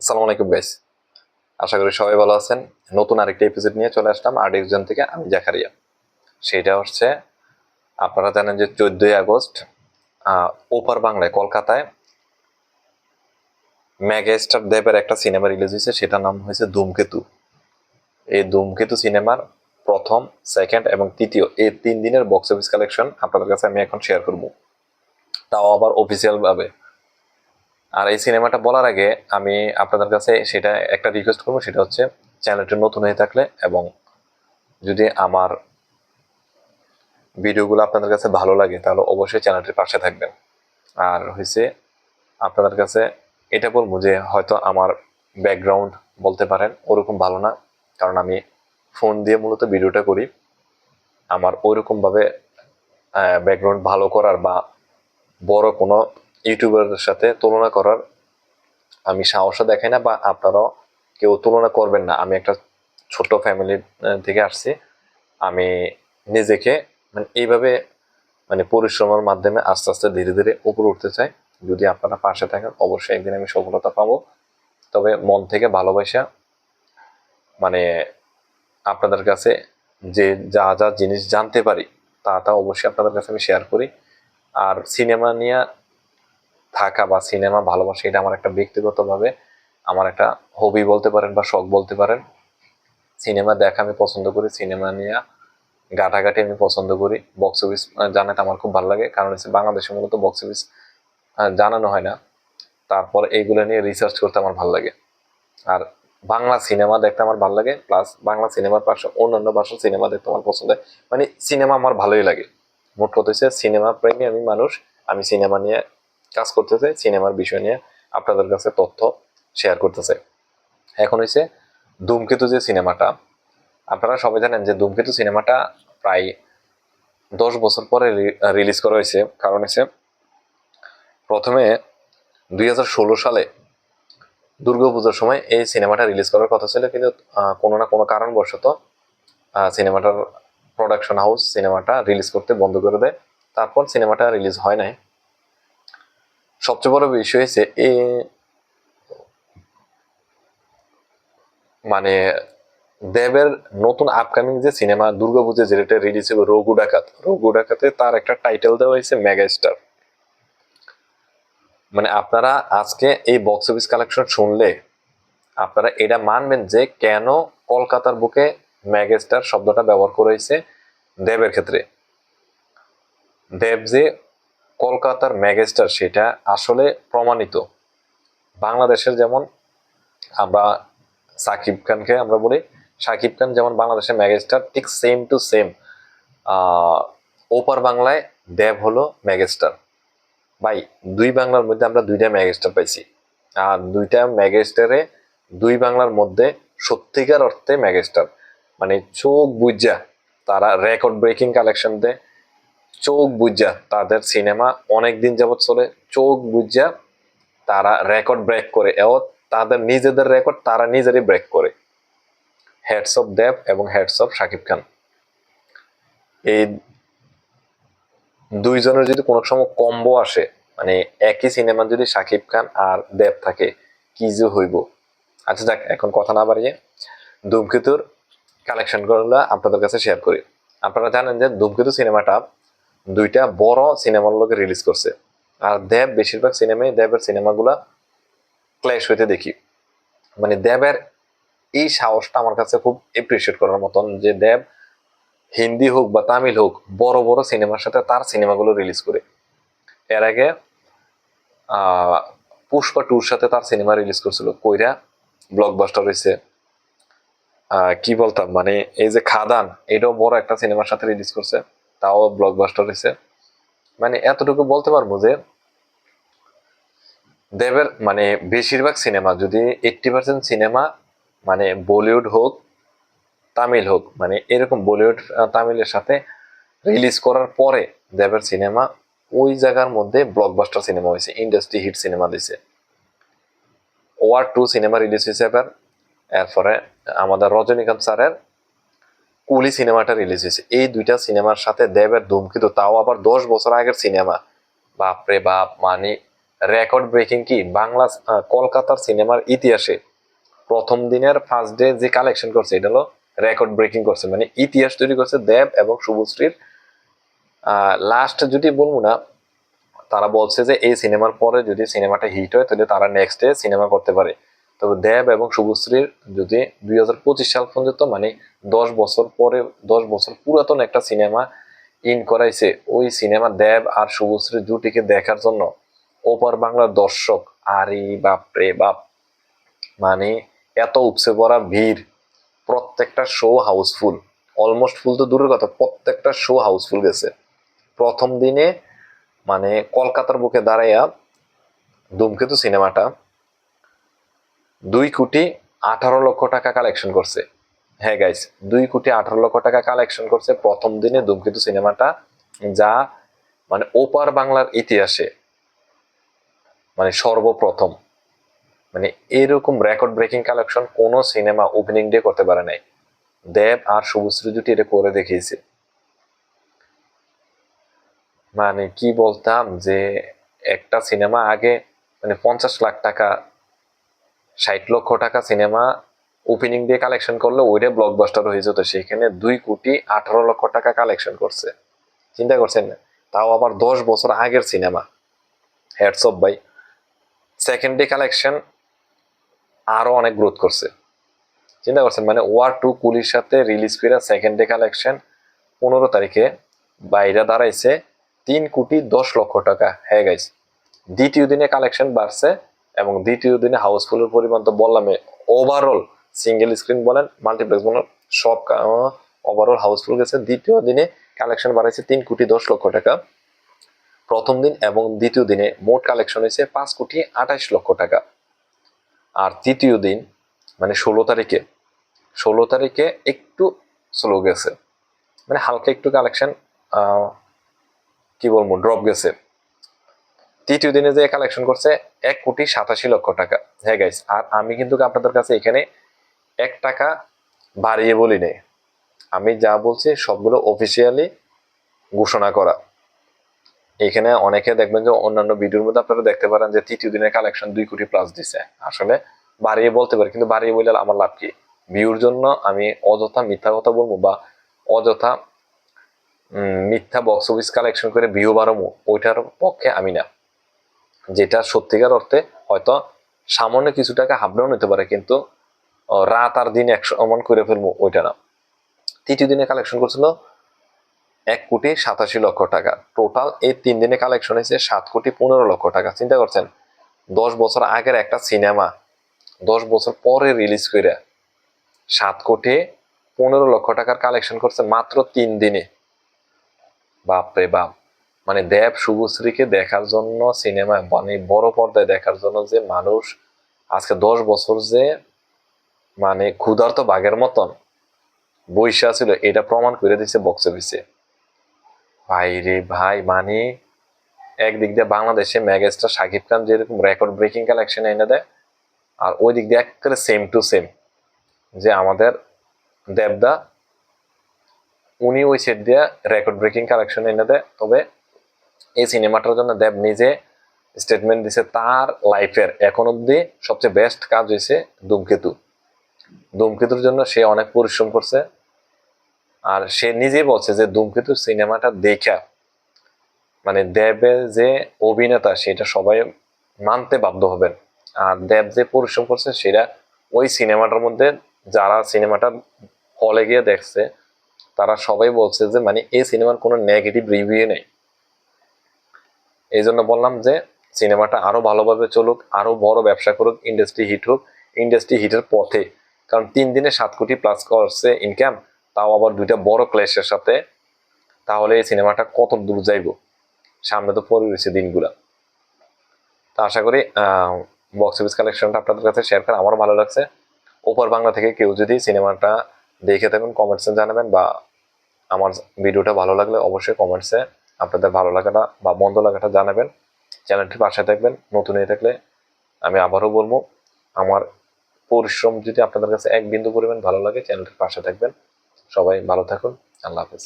আসসালামু আলাইকুম গাইস আশা করি সবাই ভালো আছেন। নতুন আরেকটা এপিসোড নিয়ে চলে আসলাম আট জন থেকে আমি জাকারিয়া। সেটা হচ্ছে, আপনারা জানেন যে চোদ্দই আগস্ট ওপার বাংলায়, কলকাতায় মেগাস্টার দেবের একটা সিনেমা রিলিজ হয়েছে, সেটার নাম হয়েছে ধূমকেতু। এই ধূমকেতু সিনেমার প্রথম সেকেন্ড এবং তৃতীয়, এই তিন দিনের বক্স অফিস কালেকশন আপনাদের কাছে আমি এখন শেয়ার করব। তাও আবার অফিসিয়াল ভাবে। আর এই সিনেমাটা বলার আগে আমি আপনাদের কাছে সেটা একটা রিকোয়েস্ট করব, সেটা হচ্ছে চ্যানেলটি নতুন হয়ে থাকলে এবং যদি আমার ভিডিওগুলো আপনাদের কাছে ভালো লাগে, তাহলে অবশ্যই চ্যানেলটির পাশে থাকবেন। আর হয়েছে আপনাদের কাছে এটা বলব যে হয়তো আমার ব্যাকগ্রাউন্ড বলতে পারেন ওরকম ভালো না, কারণ আমি ফোন দিয়ে মূলত ভিডিওটা করি। আমার ওইরকমভাবে ব্যাকগ্রাউন্ড ভালো করার বা বড় কোনো ইউটিউবারের সাথে তুলনা করার আমি সাহসও দেখাই না, বা আপনারাও কেউ তুলনা করবেন না। আমি একটা ছোট ফ্যামিলি থেকে আসছি। আমি নিজেকে মানে এইভাবে মানে পরিশ্রমের মাধ্যমে আস্তে আস্তে ধীরে ধীরে উপরে উঠতে চাই। যদি আপনারা পাশে থাকেন, অবশ্যই একদিন আমি সফলতা পাবো। তবে মন থেকে ভালোবাসা মানে আপনাদের কাছে যে যা যা জিনিস জানতে পারি, তা তা অবশ্যই আপনাদের কাছে আমি শেয়ার করি। আর সিনেমা নিয়ে থাকা বা সিনেমা ভালোবাসা, এটা আমার একটা ব্যক্তিগতভাবে আমার একটা হবি বলতে পারেন বা শখ বলতে পারেন। সিনেমা দেখা আমি পছন্দ করি, সিনেমা নিয়ে গাটাগাটি আমি পছন্দ করি। বক্স অফিস জানাতে আমার খুব ভালো লাগে, কারণ হচ্ছে বাংলাদেশে মূলত বক্স অফিস জানানো হয় না। তারপর এইগুলো নিয়ে রিসার্চ করতে আমার ভালো লাগে। আর বাংলা সিনেমা দেখতে আমার ভালো লাগে প্লাস বাংলা সিনেমার পাশে অন্যান্য ভাষার সিনেমা দেখতে আমার পছন্দ হয়। মানে সিনেমা আমার ভালোই লাগে। মোট কথা হচ্ছে সিনেমা প্রেমী আমি মানুষ, আমি সিনেমা নিয়ে কাজ করতেছে, সিনেমার বিষয় নিয়ে আপনাদের কাছে তথ্য শেয়ার করতেছে। এখন হয়েছে ধূমকেতু যে সিনেমাটা, আপনারা সবাই জানেন যে ধূমকেতু সিনেমাটা প্রায় দশ বছর পরে রিলিজ করা হয়েছে কারণ হচ্ছে প্রথমে দুই ষোলো সালে দুর্গাপূজার সময় এই সিনেমাটা রিলিজ করার কথা ছিল। কিন্তু কোনো না কোনো কারণবশত সিনেমাটার প্রোডাকশন হাউস সিনেমাটা রিলিজ করতে বন্ধ করে দেয়। তারপর সিনেমাটা রিলিজ হয় নাই। সবচেয়ে বড় বিষয় হয়েছে এ মানে দেবের নতুন আপকামিং যে সিনেমা দুর্গাপূজা যেটা রিলিজ হবে, রঘু ডাকাত। রঘু ডাকাতে তার একটা টাইটেল দেওয়া হয়েছে মেগা স্টার মানে আপনারা আজকে এই বক্স অফিস কালেকশন শুনলে আপনারা এটা মানবেন যে কেন কলকাতার বুকে মেগাস্টার শব্দটা ব্যবহার করেছে দেবের ক্ষেত্রে। দেব যে কলকাতার ম্যাগেস্টার সেটা আসলে প্রমাণিত। বাংলাদেশের যেমন আমরা সাকিব খানকে আমরা বলি, সাকিব খান যেমন বাংলাদেশের ম্যাগেস্টার ঠিক সেম টু সেম ওপার বাংলায় দেব হলো ম্যাগেস্টার ভাই, দুই বাংলার মধ্যে আমরা দুইটা ম্যাগেস্টার পাইছি। আর দুইটা ম্যাগেস্টারে দুই বাংলার মধ্যে সত্যিকার অর্থে ম্যাগেস্টার মানে চোখ বুঝা তারা রেকর্ড ব্রেকিং কালেকশন দেয় চোখ বুঝা তাদের সিনেমা অনেক দিন যাবত চলে, চোখ বুঝা তারা রেকর্ড ব্রেক করে। এও তাদের নিজেদের রেকর্ড তারা নিজেরই ব্রেক করে। হেডস অফ দেব এবং হেডস অফ শাকিব খান এই দুইজনের যদি কোনো সময় কম্বো আসে মানে একই সিনেমা যদি শাকিব খান আর দেব থাকে, কি যে হইব? আচ্ছা যাক, এখন কথা না বাড়িয়ে ধূমকেতুর কালেকশনগুলো আপনাদের কাছে শেয়ার করি। আপনারা জানেন যে ধূমকেতু সিনেমাটা দুইটা বড় সিনেমার লোকে রিলিজ করছে। আর দেব বেশিরভাগ সিনেমায় দেবের সিনেমাগুলা ক্ল্যাশ হইতে দেখি। মানে দেবের এই সাহসটা আমার কাছে খুব এপ্রিসিয়েট করার মতন যে দেব হিন্দি হোক বা তামিল হোক, বড় বড় সিনেমার সাথে তার সিনেমাগুলো রিলিজ করে। এর আগে পুষ্পা টুর সাথে তার সিনেমা রিলিজ করছিল, কইরা ব্লকবাস্টার হয়েছে কি বলতাম? মানে এই যে খাদান, এটাও বড় একটা সিনেমার সাথে রিলিজ করছে। তাও ব্লকবাস্টার হয়েছে মানে এতটুকু বলতে পারব যে, দেবের মানে বেশিরভাগ সিনেমা, যদি এইটটি পার্সেন্ট সিনেমা মানে বলিউড হোক, তামিল হোক মানে এরকম বলিউড তামিলের সাথে রিলিজ করার পরে দেবের সিনেমা, ওই জায়গার মধ্যে ব্লকবাস্টার সিনেমা হয়েছে ইন্ডাস্ট্রি হিট সিনেমা দিছে। ওয়ার টু সিনেমা রিলিজ হয়েছে এবার, এরপরে আমাদের রজনীকান্ত স্যারের কুলি সিনেমাটা রিলিজ হয়েছে। এই দুইটা সিনেমার সাথে দেবের ধূমকেতু তাও আবার দশ বছর আগের সিনেমা। বাপরে বাপ মানে রেকর্ড ব্রেকিং কি? বাংলা কলকাতার সিনেমার ইতিহাসে প্রথম দিনের ফার্স্ট ডে যে কালেকশন করছে, এটা হলো রেকর্ড ব্রেকিং করছে। মানে ইতিহাস তৈরি করছে দেব এবং শুভশ্রীর। লাস্ট যদি বলব না, তারা বলছে যে এই সিনেমার পরে যদি সিনেমাটা হিট হয়, তাহলে তারা নেক্সট ডে সিনেমা করতে পারে। তবে দেব এবং শুভশ্রীর যদি দুই হাজার পঁচিশ সাল পর্যন্ত মানে দশ বছর পরে, দশ বছর পুরাতন একটা সিনেমা ইন করাইছে, ওই সিনেমা দেব আর শুভশ্রীর জুটিকে দেখার জন্য ওপার বাংলার দর্শক আরে বাপ রে বাপ মানে এত উপসে পড়া ভিড়, প্রত্যেকটা শো হাউসফুল অলমোস্ট ফুল তো দূরের কথা, প্রত্যেকটা শো হাউসফুল গেছে। প্রথম দিনে মানে কলকাতার বুকে দাঁড়াইয়া ধূমকেতু সিনেমাটা দুই কোটি আঠারো লক্ষ টাকা কালেকশন করছে। হ্যাঁ গাইস দুই কোটি আঠারো লক্ষ টাকা কালেকশন করছে প্রথম দিনে ধূমকেতু সিনেমাটা, যা মানে ওপার বাংলার ইতিহাসে মানে সর্বপ্রথম। মানে এরকম রেকর্ড ব্রেকিং কালেকশন কোনো সিনেমা ওপেনিং ডে করতে পারে নাই। দেব আর শুভশ্রী জুটি এটা করে দেখিয়েছে। মানে কি বলতাম যে একটা সিনেমা আগে মানে পঞ্চাশ লাখ টাকা ষাট লক্ষ টাকা সিনেমা ওপেনিং দিয়ে কালেকশন করলে ওইটা ব্লকবাস্টার হয়ে যেত। সেখানে দুই কোটি আঠারো লক্ষ টাকা কালেকশন করছে। চিন্তা করছেন না? তাও আবার দশ বছর আগের cinema. Heads off by second day collection আরও অনেক গ্রোথ করছে। চিন্তা করছেন? মানে ওয়ার টু কুলির সাথে রিলিজ করে সেকেন্ড ডে কালেকশন পনেরো তারিখে বাইরে দাঁড়াইছে তিন কোটি দশ লক্ষ টাকা। হ্যাঁ গাইস দ্বিতীয় দিনে কালেকশন বাড়ছে এবং দ্বিতীয় দিনে হাউসফুলের পরিমাণ তো বললাম ওভারঅল সিঙ্গেল স্ক্রিন বলেন মাল্টিপ্লেক্স বলেন, সব ওভারঅল হাউসফুল গেছে। দ্বিতীয় দিনে কালেকশন বাড়াইছে তিন কোটি দশ লক্ষ টাকা। প্রথম দিন এবং দ্বিতীয় দিনে মোট কালেকশন হয়েছে পাঁচ কোটি আঠাশ লক্ষ টাকা। আর তৃতীয় দিন মানে ষোলো তারিখে ষোলো তারিখে একটু স্লো গেছে। মানে হালকা একটু কালেকশন কি বলব ড্রপ গেছে। তৃতীয় দিনে যে কালেকশন করছে, এক কোটি সাতাশি লক্ষ টাকা। হ্যাঁ গাইস আর আমি কিন্তু আপনাদের কাছে এখানে এক টাকা বাড়িয়ে বলি নেই। আমি যা বলছি সবগুলো অফিসিয়ালি ঘোষণা করা। এখানে অনেকে দেখবেন যে অন্যান্য ভিডিওর মধ্যে আপনারা দেখতে পারেন যে তৃতীয় দিনের কালেকশন দুই কোটি প্লাস দিছে। আসলে বাড়িয়ে বলতে পারি, কিন্তু বাড়িয়ে বললে আমার লাভ কি? ভিউর জন্য আমি অযথা মিথ্যা কথা বলব বা অযথা মিথ্যা বক্স অফিস কালেকশন করে ভিউ বাড়াবো, ওইটার পক্ষে আমি না। যেটা সত্যিকার অর্থে হয়তো সামান্য কিছু টাকা হাবড়াও নিতে পারে, কিন্তু রাত আর দিন একশো, অমন করে ফেলব ওইটা না। তৃতীয় দিনে কালেকশন করছিল এক কোটি সাতাশি লক্ষ টাকা। টোটাল এই তিন দিনে কালেকশন হয়েছে সাত কোটি পনেরো লক্ষ টাকা। চিন্তা করছেন, দশ বছর আগের একটা সিনেমা দশ বছর পরে রিলিজ করে সাত কোটি পনেরো লক্ষ টাকার কালেকশন করছে মাত্র তিন দিনে। বাপরে বাপ। মানে দেব শুভশ্রীকে দেখার জন্য সিনেমা মানে বড় পর্দায় দেখার জন্য যে মানুষ আজকে দশ বছর যে মানে ক্ষুধার্ত বাঘের মতন বৈশা ছিল এটা প্রমাণ করে দিচ্ছে বক্স অফিসে ভাই রে ভাই মানে একদিক দিয়ে বাংলাদেশে মেগাস্টার শাকিব খান যেরকম রেকর্ড ব্রেকিং কালেকশন এনে দেয়, আর ওই দিক দিয়ে একেবারে সেম টু সেম যে আমাদের দেবদা, উনি ওই সেট দিয়ে রেকর্ড ব্রেকিং কালেকশন এনে দেয়। তবে এই সিনেমাটার জন্য দেব নিজে স্টেটমেন্ট দিছে তার লাইফের এখন অব্দি সবচেয়ে বেস্ট কাজ হয়েছে ধূমকেতু। ধূমকেতুর জন্য সে অনেক পরিশ্রম করছে। আর সে নিজেই বলছে যে ধূমকেতু সিনেমাটা দেখা মানে দেবের যে অভিনেতা, সেটা সবাই মানতে বাধ্য হবেন। আর দেব যে পরিশ্রম করছে, সেটা ওই সিনেমাটার মধ্যে যারা সিনেমাটা হলে গিয়ে দেখছে, তারা সবাই বলছে যে মানে এই সিনেমার কোনো নেগেটিভ রিভিউ নেই। এই জন্য বললাম যে সিনেমাটা আরও ভালোভাবে চলুক, আরও বড় ব্যবসা করুক ইন্ডাস্ট্রি হিট হোক ইন্ডাস্ট্রি হিটের পথে। কারণ তিন দিনে সাত কোটি প্লাস করছে ইনকাম তাও আবার দুইটা বড় ক্লেশের সাথে। তাহলে এই সিনেমাটা কত দূর যাইব? সামনে তো পরে রয়েছে দিনগুলা। তা আশা করি বক্স অফিস কালেকশনটা আপনাদের কাছে শেয়ার করে আমারও ভালো লাগছে। ওপর বাংলা থেকে কেউ যদি সিনেমাটা দেখে থাকেন কমেন্টসে জানাবেন বা আমার ভিডিওটা ভালো লাগলে অবশ্যই কমেন্টসে আপনাদের ভালো লাগাটা বা মন্দ লাগাটা জানাবেন। চ্যানেলটির পাশে থাকবেন, নতুন হয়ে থাকলে আমি আবারও বলব, আমার পরিশ্রম যদি আপনাদের কাছে এক বিন্দু পরিমাণ ভালো লাগে, চ্যানেলটির পাশে থাকবেন। সবাই ভালো থাকুন, আল্লাহ হাফেজ।